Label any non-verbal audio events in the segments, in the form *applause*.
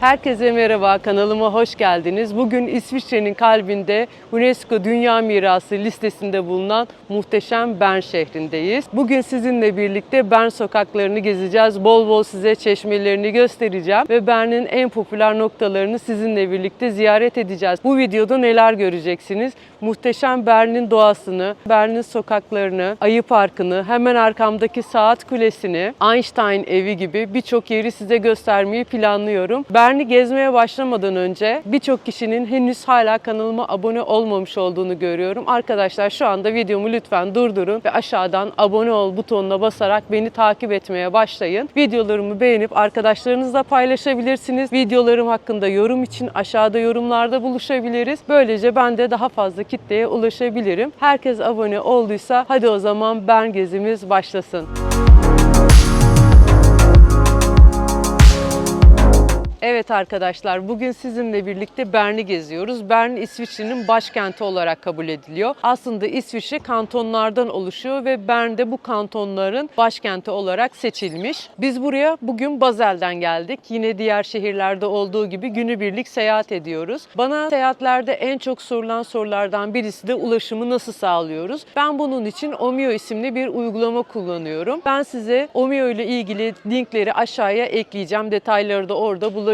Herkese merhaba, kanalıma hoş geldiniz. Bugün İsviçre'nin kalbinde UNESCO Dünya Mirası listesinde bulunan muhteşem Bern şehrindeyiz. Bugün sizinle birlikte Bern sokaklarını gezeceğiz. Bol bol size çeşmelerini göstereceğim ve Bern'in en popüler noktalarını sizinle birlikte ziyaret edeceğiz. Bu videoda neler göreceksiniz? Muhteşem Bern'in doğasını, Bern'in sokaklarını, Ayı Parkı'nı, hemen arkamdaki Saat Kulesi'ni, Einstein evi gibi birçok yeri size göstermeyi planlıyorum. Bern'i gezmeye başlamadan önce birçok kişinin henüz hala kanalıma abone olmamış olduğunu görüyorum. Arkadaşlar şu anda videomu lütfen durdurun ve aşağıdan abone ol butonuna basarak beni takip etmeye başlayın. Videolarımı beğenip arkadaşlarınızla paylaşabilirsiniz. Videolarım hakkında yorum için aşağıda yorumlarda buluşabiliriz. Böylece ben de daha fazla kitleye ulaşabilirim. Herkes abone olduysa hadi o zaman Bern gezimiz başlasın. Evet arkadaşlar bugün sizinle birlikte Bern'i geziyoruz. Bern İsviçre'nin başkenti olarak kabul ediliyor. Aslında İsviçre kantonlardan oluşuyor ve Bern de bu kantonların başkenti olarak seçilmiş. Biz buraya bugün Bazel'den geldik. Yine diğer şehirlerde olduğu gibi günübirlik seyahat ediyoruz. Bana seyahatlerde en çok sorulan sorulardan birisi de ulaşımı nasıl sağlıyoruz? Ben bunun için Omio isimli bir uygulama kullanıyorum. Ben size Omio ile ilgili linkleri aşağıya ekleyeceğim. Detayları da orada bulabilirsiniz.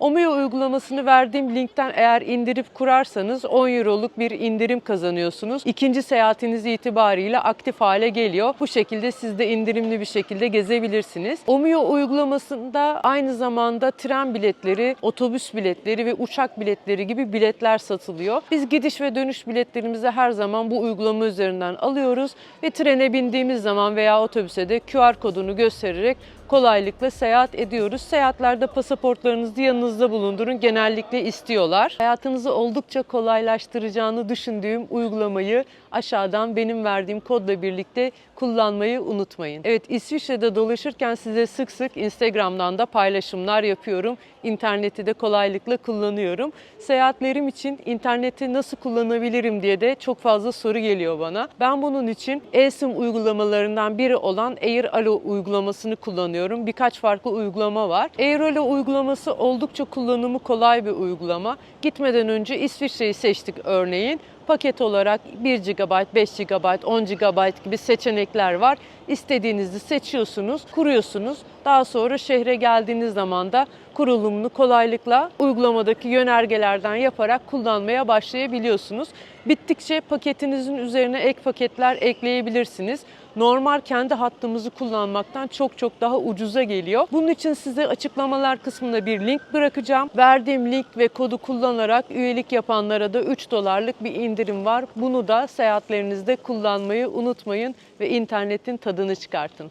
Omio uygulamasını verdiğim linkten eğer indirip kurarsanız 10 euroluk bir indirim kazanıyorsunuz. İkinci seyahatiniz itibariyle aktif hale geliyor. Bu şekilde siz de indirimli bir şekilde gezebilirsiniz. Omio uygulamasında aynı zamanda tren biletleri, otobüs biletleri ve uçak biletleri gibi biletler satılıyor. Biz gidiş ve dönüş biletlerimizi her zaman bu uygulama üzerinden alıyoruz ve trene bindiğimiz zaman veya otobüse de QR kodunu göstererek kolaylıkla seyahat ediyoruz. Seyahatlerde pasaportlarınızı yanınızda bulundurun. Genellikle istiyorlar. Hayatınızı oldukça kolaylaştıracağını düşündüğüm uygulamayı aşağıdan benim verdiğim kodla birlikte kullanmayı unutmayın. Evet İsviçre'de dolaşırken size sık sık Instagram'dan da paylaşımlar yapıyorum. İnterneti de kolaylıkla kullanıyorum. Seyahatlerim için interneti nasıl kullanabilirim diye de çok fazla soru geliyor bana. Ben bunun için eSIM uygulamalarından biri olan AirAllo uygulamasını kullanıyorum. Birkaç farklı uygulama var. AirAllo uygulaması oldukça kullanımı kolay bir uygulama. Gitmeden önce İsviçre'yi seçtik örneğin paket olarak 1 GB, 5 GB, 10 GB gibi seçenekler var. İstediğinizi seçiyorsunuz, kuruyorsunuz. Daha sonra şehre geldiğiniz zaman da kurulumunu kolaylıkla uygulamadaki yönergelerden yaparak kullanmaya başlayabiliyorsunuz. Bittikçe paketinizin üzerine ek paketler ekleyebilirsiniz. Normal kendi hattımızı kullanmaktan çok çok daha ucuza geliyor. Bunun için size açıklamalar kısmında bir link bırakacağım. Verdiğim link ve kodu kullanarak üyelik yapanlara da 3 dolarlık bir indirim var. Bunu da seyahatlerinizde kullanmayı unutmayın ve internetin tadını çıkartın.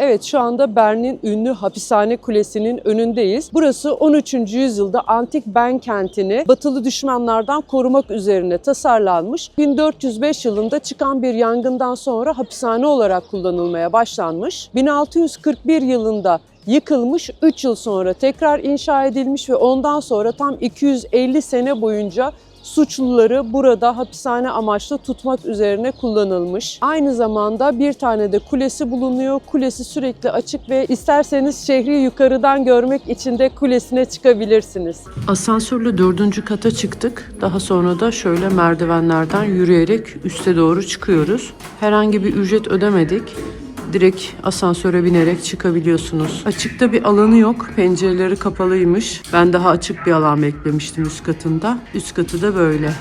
Evet şu anda Bern'in ünlü hapishane kulesinin önündeyiz. Burası 13. yüzyılda antik Bern kentini batılı düşmanlardan korumak üzerine tasarlanmış. 1405 yılında çıkan bir yangından sonra hapishane olarak kullanılmaya başlanmış. 1641 yılında yıkılmış, 3 yıl sonra tekrar inşa edilmiş ve ondan sonra tam 250 sene boyunca suçluları burada hapishane amaçlı tutmak üzerine kullanılmış. Aynı zamanda bir tane de kulesi bulunuyor. Kulesi sürekli açık ve isterseniz şehri yukarıdan görmek için de kulesine çıkabilirsiniz. Asansörle dördüncü kata çıktık. Daha sonra da şöyle merdivenlerden yürüyerek üste doğru çıkıyoruz. Herhangi bir ücret ödemedik direkt asansöre binerek çıkabiliyorsunuz. Açıkta bir alanı yok. Pencereleri kapalıymış. Ben daha açık bir alan beklemiştim üst katında. Üst katı da böyle.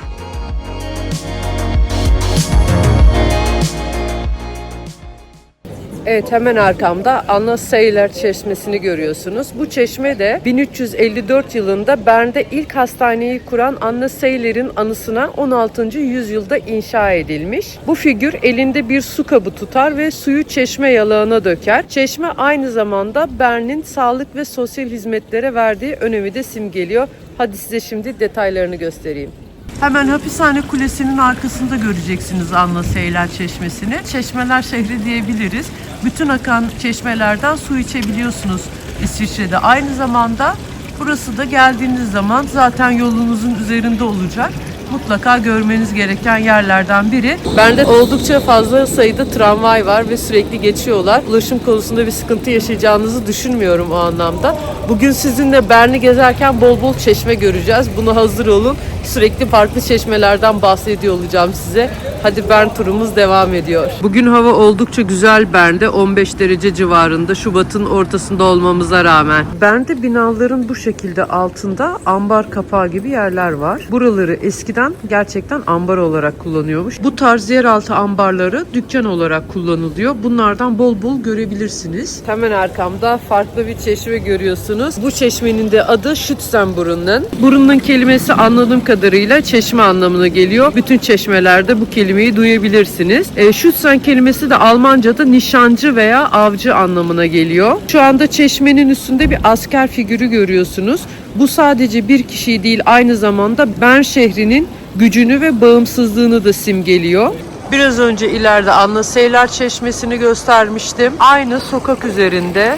Evet hemen arkamda Anna Seyler Çeşmesi'ni görüyorsunuz. Bu çeşme de 1354 yılında Bern'de ilk hastaneyi kuran Anna Seyler'in anısına 16. yüzyılda inşa edilmiş. Bu figür elinde bir su kabı tutar ve suyu çeşme yalağına döker. Çeşme aynı zamanda Bern'in sağlık ve sosyal hizmetlere verdiği önemi de simgeliyor. Hadi size şimdi detaylarını göstereyim. Hemen hapishane kulesinin arkasında göreceksiniz Anla Seyler Çeşmesi'ni. Çeşmeler şehri diyebiliriz. Bütün akan çeşmelerden su içebiliyorsunuz İsviçre'de. Aynı zamanda burası da geldiğiniz zaman zaten yolunuzun üzerinde olacak. mutlaka görmeniz gereken yerlerden biri. Bende oldukça fazla sayıda tramvay var ve sürekli geçiyorlar. Ulaşım konusunda bir sıkıntı yaşayacağınızı düşünmüyorum o anlamda. Bugün sizinle Bern'i gezerken bol bol çeşme göreceğiz. Buna hazır olun. Sürekli farklı çeşmelerden bahsediyor olacağım size. Hadi Bern turumuz devam ediyor. Bugün hava oldukça güzel Bern'de 15 derece civarında Şubat'ın ortasında olmamıza rağmen. Bern'de binaların bu şekilde altında ambar kapağı gibi yerler var. Buraları eskiden gerçekten ambar olarak kullanıyormuş. Bu tarz yeraltı ambarları dükkan olarak kullanılıyor. Bunlardan bol bol görebilirsiniz. Hemen arkamda farklı bir çeşme görüyorsunuz. Bu çeşmenin de adı Schützenbrunnen. Burunun kelimesi anladığım kadarıyla çeşme anlamına geliyor. Bütün çeşmelerde bu kelimeyi duyabilirsiniz. E, Schützen kelimesi de Almanca'da nişancı veya avcı anlamına geliyor. Şu anda çeşmenin üstünde bir asker figürü görüyorsunuz. Bu sadece bir kişi değil aynı zamanda Bern şehrinin gücünü ve bağımsızlığını da simgeliyor. Biraz önce ileride Anna Seyler Çeşmesi'ni göstermiştim. Aynı sokak üzerinde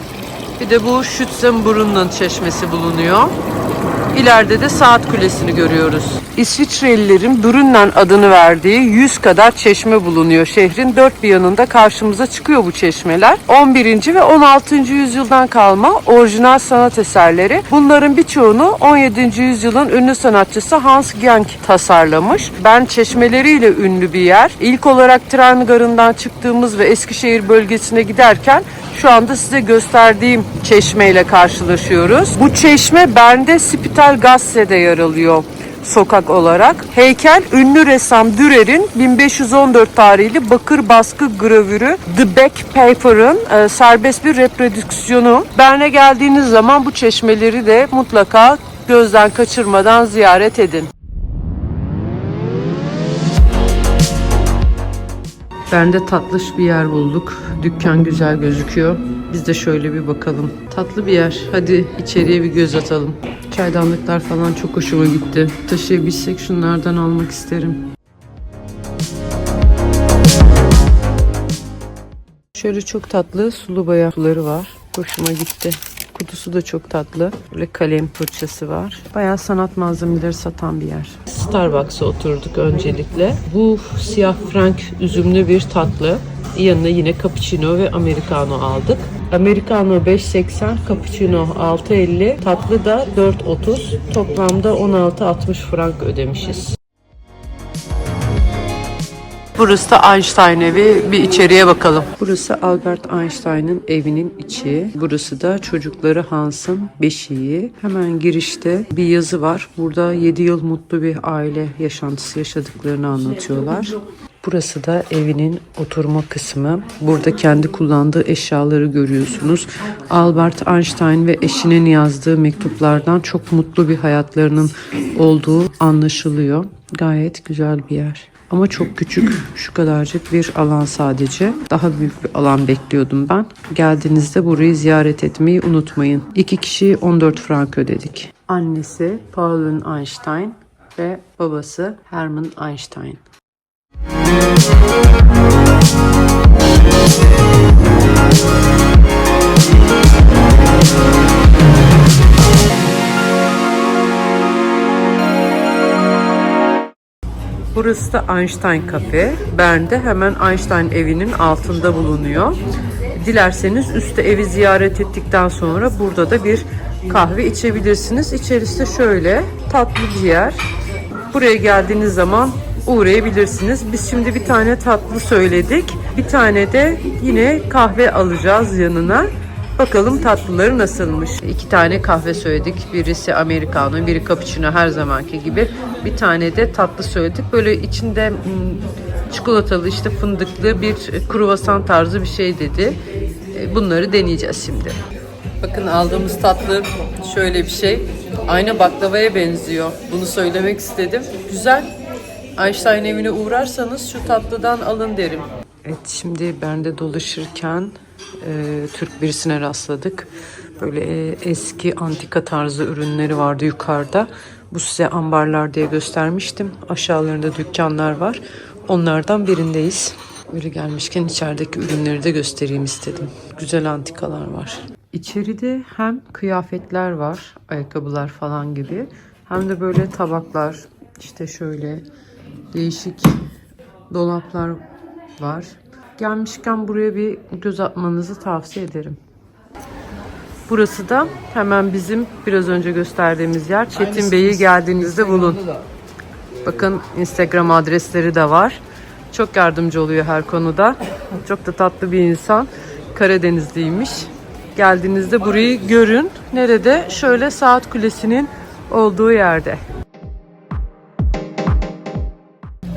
bir de bu Schützenbrunnen Çeşmesi bulunuyor. İleride de Saat Kulesi'ni görüyoruz. İsviçrelilerin Brünnen adını verdiği 100 kadar çeşme bulunuyor. Şehrin dört bir yanında karşımıza çıkıyor bu çeşmeler. 11. ve 16. yüzyıldan kalma orijinal sanat eserleri. Bunların birçoğunu 17. yüzyılın ünlü sanatçısı Hans Genk tasarlamış. Ben çeşmeleriyle ünlü bir yer. İlk olarak tren garından çıktığımız ve Eskişehir bölgesine giderken şu anda size gösterdiğim çeşmeyle karşılaşıyoruz. Bu çeşme Bern'de Spital Gasse'de yer alıyor sokak olarak. Heykel ünlü ressam Dürer'in 1514 tarihli bakır baskı gravürü The Back Paper'ın e, serbest bir reprodüksiyonu. Bern'e geldiğiniz zaman bu çeşmeleri de mutlaka gözden kaçırmadan ziyaret edin. Ben de tatlış bir yer bulduk. Dükkan güzel gözüküyor. Biz de şöyle bir bakalım. Tatlı bir yer. Hadi içeriye bir göz atalım. Çaydanlıklar falan çok hoşuma gitti. Taşıyabilsek şunlardan almak isterim. Şöyle çok tatlı sulu boya kutuları var. Hoşuma gitti. Kutusu da çok tatlı. Böyle kalem fırçası var. Bayağı sanat malzemeleri satan bir yer. Starbucks'a oturduk öncelikle. Bu siyah frank üzümlü bir tatlı. Yanına yine cappuccino ve americano aldık. Americano 5.80, cappuccino 6.50, tatlı da 4.30. Toplamda 16.60 frank ödemişiz. Burası da Einstein evi. Bir içeriye bakalım. Burası Albert Einstein'ın evinin içi. Burası da çocukları Hans'ın beşiği. Hemen girişte bir yazı var. Burada 7 yıl mutlu bir aile yaşantısı yaşadıklarını anlatıyorlar. Burası da evinin oturma kısmı. Burada kendi kullandığı eşyaları görüyorsunuz. Albert Einstein ve eşinin yazdığı mektuplardan çok mutlu bir hayatlarının olduğu anlaşılıyor. Gayet güzel bir yer. Ama çok küçük, şu kadarcık bir alan sadece. Daha büyük bir alan bekliyordum ben. Geldiğinizde burayı ziyaret etmeyi unutmayın. İki kişi 14 frank ödedik. Annesi Pauline Einstein ve babası Hermann Einstein. Burası da Einstein Cafe. Bern'de hemen Einstein evinin altında bulunuyor. Dilerseniz üstte evi ziyaret ettikten sonra burada da bir kahve içebilirsiniz. İçerisi de şöyle tatlı bir yer. Buraya geldiğiniz zaman uğrayabilirsiniz. Biz şimdi bir tane tatlı söyledik. Bir tane de yine kahve alacağız yanına. Bakalım tatlıları nasılmış. İki tane kahve söyledik. Birisi americano, biri cappuccino her zamanki gibi. Bir tane de tatlı söyledik. Böyle içinde hmm, çikolatalı işte fındıklı bir kruvasan tarzı bir şey dedi. E, Bunları deneyeceğiz şimdi. Bakın aldığımız tatlı şöyle bir şey. Aynı baklavaya benziyor. Bunu söylemek istedim. Güzel. Einstein evine uğrarsanız şu tatlıdan alın derim. Evet şimdi ben de dolaşırken e, Türk birisine rastladık. Böyle e, eski antika tarzı ürünleri vardı yukarıda. Bu size ambarlar diye göstermiştim. Aşağılarında dükkanlar var. Onlardan birindeyiz. Böyle gelmişken içerideki ürünleri de göstereyim istedim. Güzel antikalar var. İçeride hem kıyafetler var, ayakkabılar falan gibi. Hem de böyle tabaklar, İşte şöyle değişik dolaplar var. Gelmişken buraya bir göz atmanızı tavsiye ederim. Burası da hemen bizim biraz önce gösterdiğimiz yer. Çetin Bey'i geldiğinizde bulun. Bakın Instagram adresleri de var. Çok yardımcı oluyor her konuda. Çok da tatlı bir insan. Karadenizliymiş. Geldiğinizde burayı görün. Nerede? Şöyle Saat Kulesi'nin olduğu yerde.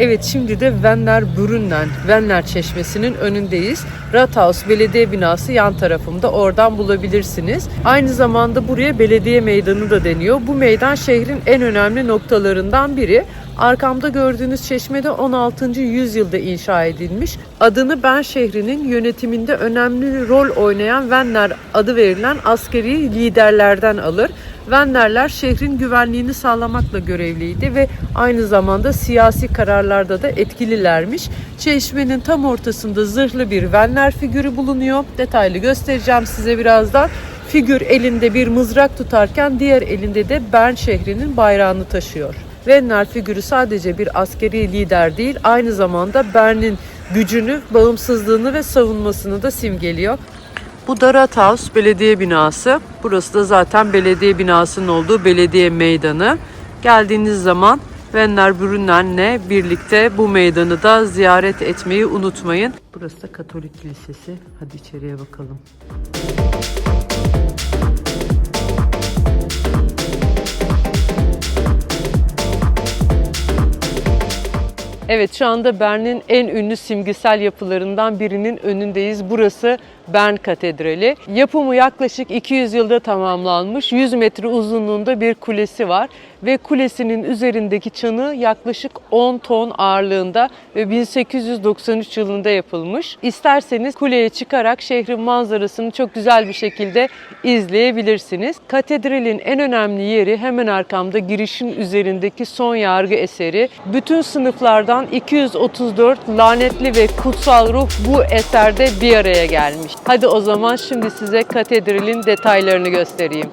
Evet şimdi de Venler Brünnen, Venler Çeşmesi'nin önündeyiz. Rathaus Belediye Binası yan tarafımda oradan bulabilirsiniz. Aynı zamanda buraya belediye meydanı da deniyor. Bu meydan şehrin en önemli noktalarından biri. Arkamda gördüğünüz çeşme de 16. yüzyılda inşa edilmiş. Adını Ben şehrinin yönetiminde önemli rol oynayan Venler adı verilen askeri liderlerden alır. Vennerler şehrin güvenliğini sağlamakla görevliydi ve aynı zamanda siyasi kararlarda da etkililermiş. Çeşmenin tam ortasında zırhlı bir Venner figürü bulunuyor. Detaylı göstereceğim size birazdan. Figür elinde bir mızrak tutarken diğer elinde de Bern şehrinin bayrağını taşıyor. Venner figürü sadece bir askeri lider değil, aynı zamanda Bern'in gücünü, bağımsızlığını ve savunmasını da simgeliyor. Bu da Rathaus Belediye Binası. Burası da zaten belediye binasının olduğu belediye meydanı. Geldiğiniz zaman Venner Brünnen'le birlikte bu meydanı da ziyaret etmeyi unutmayın. Burası da Katolik Kilisesi. Hadi içeriye bakalım. Evet şu anda Bern'in en ünlü simgesel yapılarından birinin önündeyiz. Burası Bern Katedrali. Yapımı yaklaşık 200 yılda tamamlanmış. 100 metre uzunluğunda bir kulesi var ve kulesinin üzerindeki çanı yaklaşık 10 ton ağırlığında ve 1893 yılında yapılmış. İsterseniz kuleye çıkarak şehrin manzarasını çok güzel bir şekilde izleyebilirsiniz. Katedralin en önemli yeri hemen arkamda girişin üzerindeki son yargı eseri. Bütün sınıflardan 234 lanetli ve kutsal ruh bu eserde bir araya gelmiş. Hadi o zaman şimdi size katedralin detaylarını göstereyim.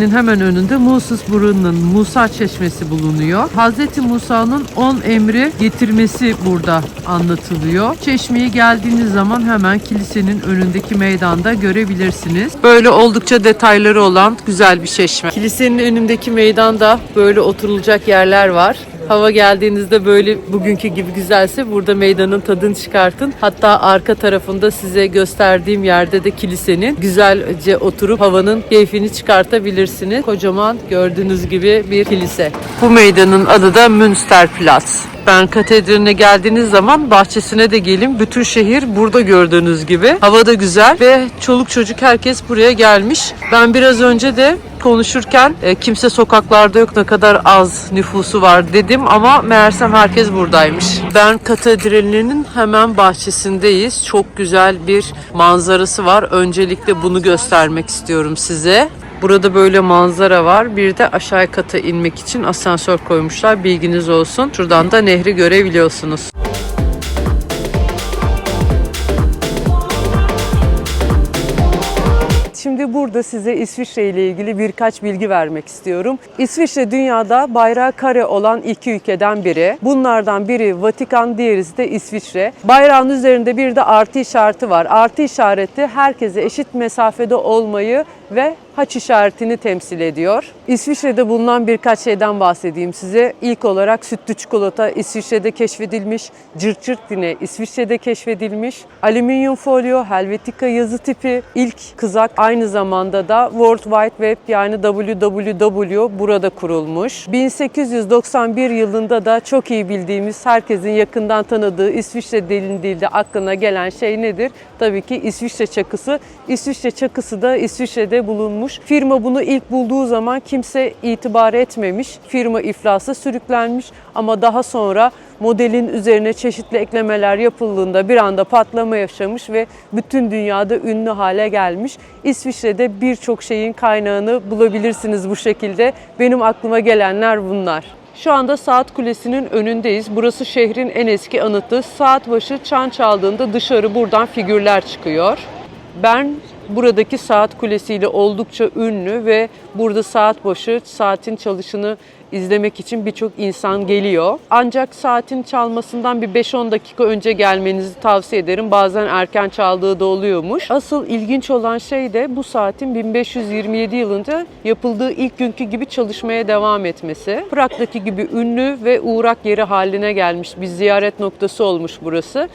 Kilisenin hemen önünde Moses Burun'un Musa Çeşmesi bulunuyor. Hz. Musa'nın 10 emri getirmesi burada anlatılıyor. Çeşmeye geldiğiniz zaman hemen kilisenin önündeki meydanda görebilirsiniz. Böyle oldukça detayları olan güzel bir çeşme. Kilisenin önündeki meydanda böyle oturulacak yerler var. Hava geldiğinizde böyle bugünkü gibi güzelse burada meydanın tadını çıkartın. Hatta arka tarafında size gösterdiğim yerde de kilisenin güzelce oturup havanın keyfini çıkartabilirsiniz. Kocaman gördüğünüz gibi bir kilise. Bu meydanın adı da Münsterplatz. Ben katedraline geldiğiniz zaman bahçesine de gelin. Bütün şehir burada gördüğünüz gibi. Hava da güzel ve çoluk çocuk herkes buraya gelmiş. Ben biraz önce de konuşurken e, kimse sokaklarda yok ne kadar az nüfusu var dedim ama meğersem herkes buradaymış. Ben katedralinin hemen bahçesindeyiz. Çok güzel bir manzarası var. Öncelikle bunu göstermek istiyorum size. Burada böyle manzara var. Bir de aşağı kata inmek için asansör koymuşlar. Bilginiz olsun. Şuradan da nehri görebiliyorsunuz. Şimdi burada size İsviçre ile ilgili birkaç bilgi vermek istiyorum. İsviçre dünyada bayrağı kare olan iki ülkeden biri. Bunlardan biri Vatikan, diğerisi de İsviçre. Bayrağın üzerinde bir de artı işareti var. Artı işareti herkese eşit mesafede olmayı ve haç işaretini temsil ediyor. İsviçre'de bulunan birkaç şeyden bahsedeyim size. İlk olarak sütlü çikolata İsviçre'de keşfedilmiş, cırt cırt yine İsviçre'de keşfedilmiş, alüminyum folyo, Helvetica yazı tipi, ilk kızak aynı zamanda da World Wide Web yani www burada kurulmuş. 1891 yılında da çok iyi bildiğimiz, herkesin yakından tanıdığı İsviçre dilinde aklına gelen şey nedir? Tabii ki İsviçre çakısı. İsviçre çakısı da İsviçre'de bulunmuş. Firma bunu ilk bulduğu zaman kimse itibar etmemiş. Firma iflasa sürüklenmiş ama daha sonra modelin üzerine çeşitli eklemeler yapıldığında bir anda patlama yaşamış ve bütün dünyada ünlü hale gelmiş. İsviçre'de birçok şeyin kaynağını bulabilirsiniz bu şekilde. Benim aklıma gelenler bunlar. Şu anda Saat Kulesi'nin önündeyiz. Burası şehrin en eski anıtı. Saat başı çan çaldığında dışarı buradan figürler çıkıyor. Bern buradaki saat kulesiyle oldukça ünlü ve burada saat başı saatin çalışını izlemek için birçok insan geliyor. Ancak saatin çalmasından bir 5-10 dakika önce gelmenizi tavsiye ederim. Bazen erken çaldığı da oluyormuş. Asıl ilginç olan şey de bu saatin 1527 yılında yapıldığı ilk günkü gibi çalışmaya devam etmesi. Prag'daki gibi ünlü ve uğrak yeri haline gelmiş bir ziyaret noktası olmuş burası.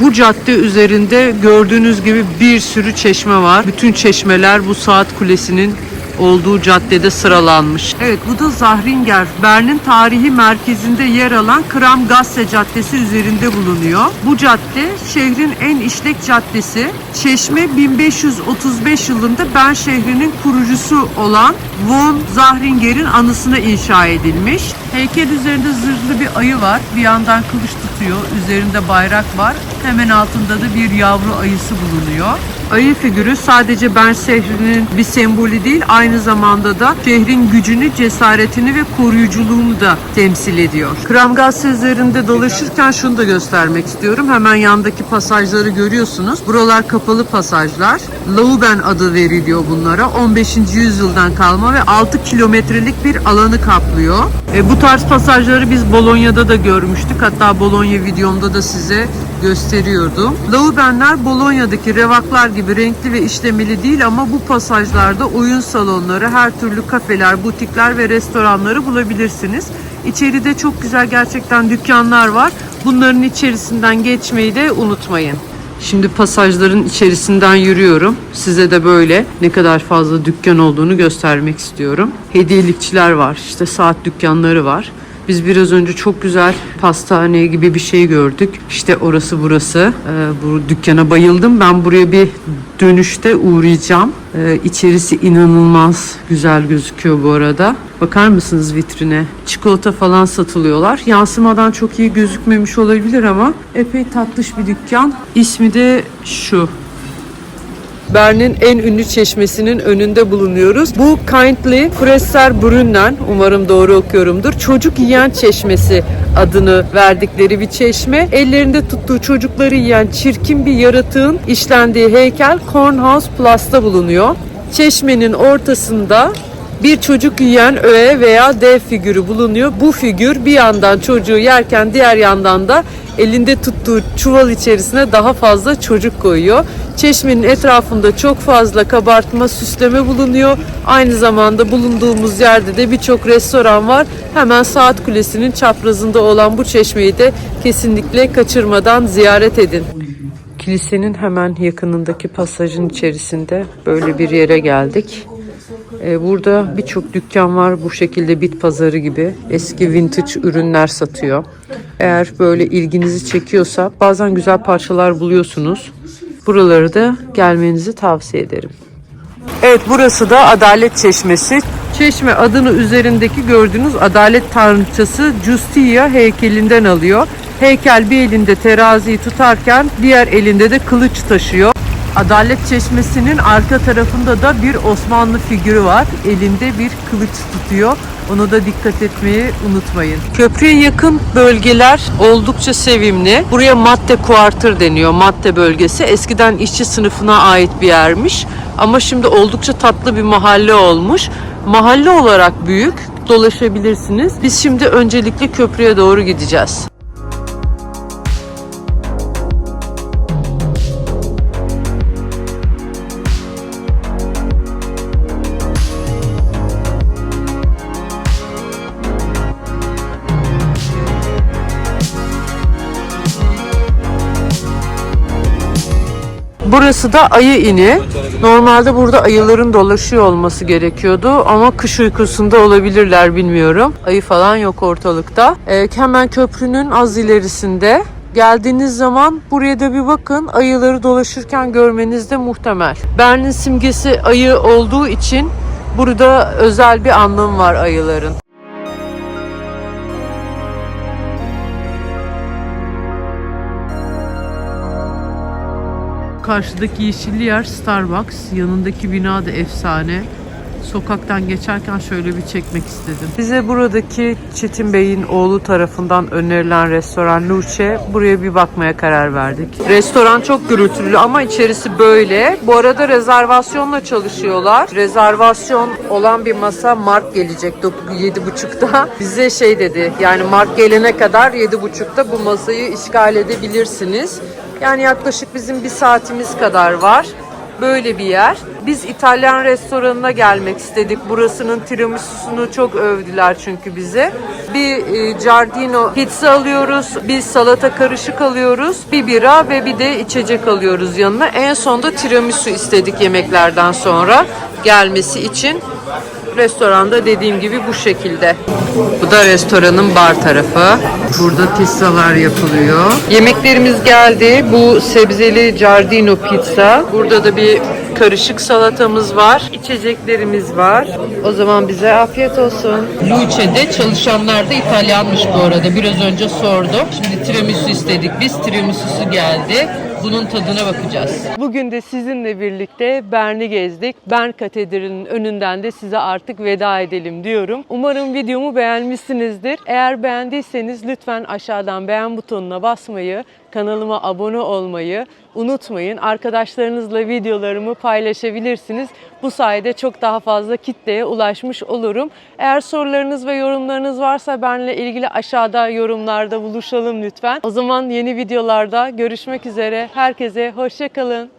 Bu cadde üzerinde gördüğünüz gibi bir sürü çeşme var. Bütün çeşmeler bu saat kulesinin olduğu caddede sıralanmış. Evet bu da Zahringer. Bern'in tarihi merkezinde yer alan Kram Gasse Caddesi üzerinde bulunuyor. Bu cadde şehrin en işlek caddesi. Çeşme 1535 yılında Bern şehrinin kurucusu olan von Zahringer'in anısına inşa edilmiş. Heykel üzerinde zırhlı bir ayı var. Bir yandan kılıç tutuyor. Üzerinde bayrak var. Hemen altında da bir yavru ayısı bulunuyor. Ayı figürü sadece Bern şehrinin bir sembolü değil, aynı zamanda da şehrin gücünü, cesaretini ve koruyuculuğunu da temsil ediyor. Kramgasse üzerinde dolaşırken şunu da göstermek istiyorum. Hemen yandaki pasajları görüyorsunuz. Buralar kapalı pasajlar. Lauben adı veriliyor bunlara. 15. yüzyıldan kalma ve 6 kilometrelik bir alanı kaplıyor. E, bu tarz pasajları biz Bolonya'da da görmüştük. Hatta Bologna videomda da size gösteriyordum. Laubenler Bolonya'daki revaklar gibi renkli ve işlemeli değil ama bu pasajlarda oyun salonları, her türlü kafeler, butikler ve restoranları bulabilirsiniz. İçeride çok güzel gerçekten dükkanlar var. Bunların içerisinden geçmeyi de unutmayın. Şimdi pasajların içerisinden yürüyorum. Size de böyle ne kadar fazla dükkan olduğunu göstermek istiyorum. Hediyelikçiler var, işte saat dükkanları var. Biz biraz önce çok güzel pastane gibi bir şey gördük. İşte orası burası. Ee, bu dükkana bayıldım. Ben buraya bir dönüşte uğrayacağım. Ee, içerisi inanılmaz güzel gözüküyor bu arada. Bakar mısınız vitrine? Çikolata falan satılıyorlar. Yansımadan çok iyi gözükmemiş olabilir ama epey tatlış bir dükkan. İsmi de şu. Bern'in en ünlü çeşmesinin önünde bulunuyoruz. Bu Kindly Fresser Brunnen, umarım doğru okuyorumdur. Çocuk yiyen çeşmesi adını verdikleri bir çeşme. Ellerinde tuttuğu çocukları yiyen çirkin bir yaratığın işlendiği heykel Kornhaus Plus'ta bulunuyor. Çeşmenin ortasında bir çocuk yiyen öğe veya dev figürü bulunuyor. Bu figür bir yandan çocuğu yerken diğer yandan da elinde tuttuğu çuval içerisine daha fazla çocuk koyuyor. Çeşmenin etrafında çok fazla kabartma, süsleme bulunuyor. Aynı zamanda bulunduğumuz yerde de birçok restoran var. Hemen Saat Kulesi'nin çaprazında olan bu çeşmeyi de kesinlikle kaçırmadan ziyaret edin. Kilisenin hemen yakınındaki pasajın içerisinde böyle bir yere geldik. Ee, Burada birçok dükkan var bu şekilde bit pazarı gibi eski vintage ürünler satıyor. Eğer böyle ilginizi çekiyorsa bazen güzel parçalar buluyorsunuz. Buraları da gelmenizi tavsiye ederim. Evet burası da Adalet Çeşmesi. Çeşme adını üzerindeki gördüğünüz adalet tanrıçası Justia heykelinden alıyor. Heykel bir elinde teraziyi tutarken diğer elinde de kılıç taşıyor. Adalet Çeşmesi'nin arka tarafında da bir Osmanlı figürü var. Elinde bir kılıç tutuyor. Ona da dikkat etmeyi unutmayın. Köprüye yakın bölgeler oldukça sevimli. Buraya Matte Quarter deniyor. Matte bölgesi. Eskiden işçi sınıfına ait bir yermiş. Ama şimdi oldukça tatlı bir mahalle olmuş. Mahalle olarak büyük. Dolaşabilirsiniz. Biz şimdi öncelikle köprüye doğru gideceğiz. Burası da ayı ini. Normalde burada ayıların dolaşıyor olması gerekiyordu ama kış uykusunda olabilirler bilmiyorum. Ayı falan yok ortalıkta. Ee, hemen köprünün az ilerisinde Geldiğiniz zaman buraya da bir bakın. Ayıları dolaşırken görmeniz de muhtemel. Bern'in simgesi ayı olduğu için Burada özel bir anlamı var ayıların. Karşıdaki yeşilli yer Starbucks. Yanındaki bina da efsane. Sokaktan geçerken şöyle bir çekmek istedim. Bize buradaki Çetin Bey'in oğlu tarafından önerilen restoran Luce. Buraya bir bakmaya karar verdik. Restoran çok gürültülü ama içerisi böyle. Bu arada rezervasyonla çalışıyorlar. Rezervasyon olan bir masa Mart gelecek 7.30'da. *laughs* Bize şey dedi yani Mart gelene kadar 7.30'da bu masayı işgal edebilirsiniz. Yani yaklaşık bizim bir saatimiz kadar var. Böyle bir yer. Biz İtalyan restoranına gelmek istedik. Burasının tiramisüsünü çok övdüler çünkü bize. Bir e, giardino pizza alıyoruz, bir salata karışık alıyoruz, bir bira ve bir de içecek alıyoruz yanına. En sonda tiramisu istedik yemeklerden sonra gelmesi için. Restoranda dediğim gibi bu şekilde. Bu da restoranın bar tarafı. Burada pizzalar yapılıyor. Yemeklerimiz geldi. Bu sebzeli giardino pizza. Burada da bir karışık salatamız var. İçeceklerimiz var. O zaman bize afiyet olsun. Luce'de çalışanlar da İtalyanmış bu arada. Biraz önce sordum. Şimdi tiramisu istedik biz. Tiramisu'su geldi. Bunun tadına bakacağız. Bugün de sizinle birlikte Bern'i gezdik. Bern Katedrali'nin önünden de size artık veda edelim diyorum. Umarım videomu beğenmişsinizdir. Eğer beğendiyseniz lütfen aşağıdan beğen butonuna basmayı, kanalıma abone olmayı unutmayın. Arkadaşlarınızla videolarımı paylaşabilirsiniz. Bu sayede çok daha fazla kitleye ulaşmış olurum. Eğer sorularınız ve yorumlarınız varsa benimle ilgili aşağıda yorumlarda buluşalım lütfen. O zaman yeni videolarda görüşmek üzere. Herkese hoşçakalın.